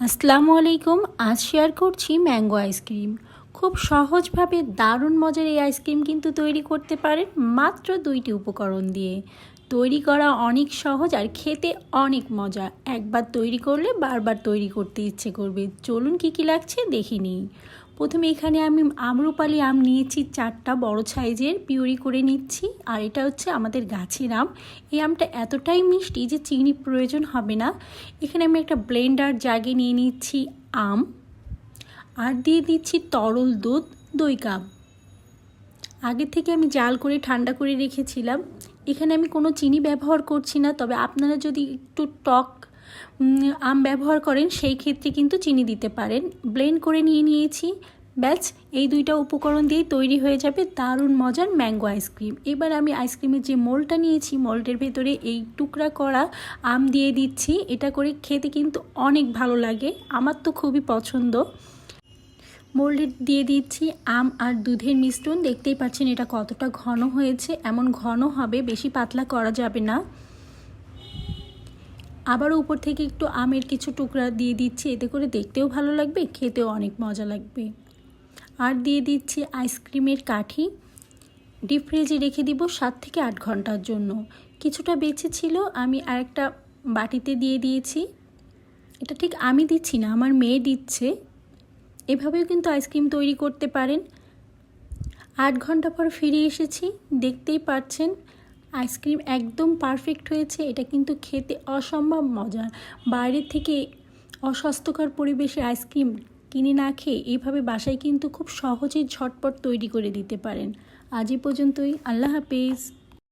আসসালামু আলাইকুম। আজ শেয়ার করছি ম্যাঙ্গো আইসক্রিম খুব সহজভাবে দারুণ মজার এই আইসক্রিম কিন্তু তৈরি করতে পারেন মাত্র দুইটি উপকরণ দিয়ে। তৈরি করা অনেক সহজ আর খেতে অনেক মজা। একবার তৈরি করলে বারবার তৈরি করতে ইচ্ছে করবে। চলুন কি কি লাগছে দেখে নিই। প্রথমে এখানে আমি আমরুপালি আম নিয়েছি চারটা বড় সাইজের, পিউরি করে নিচ্ছি। আর এটা হচ্ছে আমাদের গাছের আম। এই আমটা এতটাই মিষ্টি যে চিনি প্রয়োজন হবে না। এখানে আমি একটা ব্লেন্ডার জাগে নিয়ে নিচ্ছি আম। আর দিয়ে দিচ্ছি তরল দুধ, দই কাপ। আগে থেকে আমি জাল করে ঠান্ডা করে রেখেছিলাম। এখানে আমি কোনো চিনি ব্যবহার করছি না, তবে আপনারা যদি একটু টক আম ব্যবহার করেন, সেই ক্ষেত্রে কিন্তু চিনি দিতে পারেন। ব্লেন্ড করে নিয়ে নিয়েছি। ব্যাস, এই দুইটা উপকরণ দিয়েই তৈরি হয়ে যাবে দারুণ মজার ম্যাঙ্গো আইসক্রিম। এবার আমি আইসক্রিমের যে মোলটা নিয়েছি মোল্ডের ভেতরে এই টুকরা করা আম দিয়ে দিচ্ছি। এটা করে খেতে কিন্তু অনেক ভালো লাগে। আমার তো খুবই পছন্দ। মোল্ডে দিয়ে দিচ্ছি আম আর দুধের মিশ্রণ। দেখতেই পাচ্ছেন এটা কতটা ঘন হয়েছে। এমন ঘন হবে, বেশি পাতলা করা যাবে না। আবারও উপর থেকে একটু আমের কিছু টুকরা দিয়ে দিচ্ছি, এতে করে দেখতেও ভালো লাগবে, খেতেও অনেক মজা লাগবে। আর দিয়ে দিচ্ছি আইসক্রিমের কাঠি। ডিপ ফ্রিজে রেখে দিব সাত থেকে আট ঘণ্টার জন্য। কিছুটা বেঁচে ছিল, আমি আরেকটা বাটিতে দিয়ে দিয়েছি। এটা ঠিক আমি দিচ্ছি না, আমার মেয়ে দিচ্ছে। এভাবেও কিন্তু আইসক্রিম তৈরি করতে পারেন। আট ঘণ্টা পর ফিরে এসেছি, দেখতেই পাচ্ছেন আইসক্রিম একদম পারফেক্ট হয়েছে, এটা কিন্তু খেতে অসম্ভব মজার। বাইরে থেকে অস্বাস্থ্যকর পরিবেশে আইসক্রিম কিনে না খেয়ে এইভাবে বাসায় কিন্তু খুব সহজেই ঝটপট তৈরি করে দিতে পারেন। আজই পর্যন্তই, আল্লাহ হাফেজ।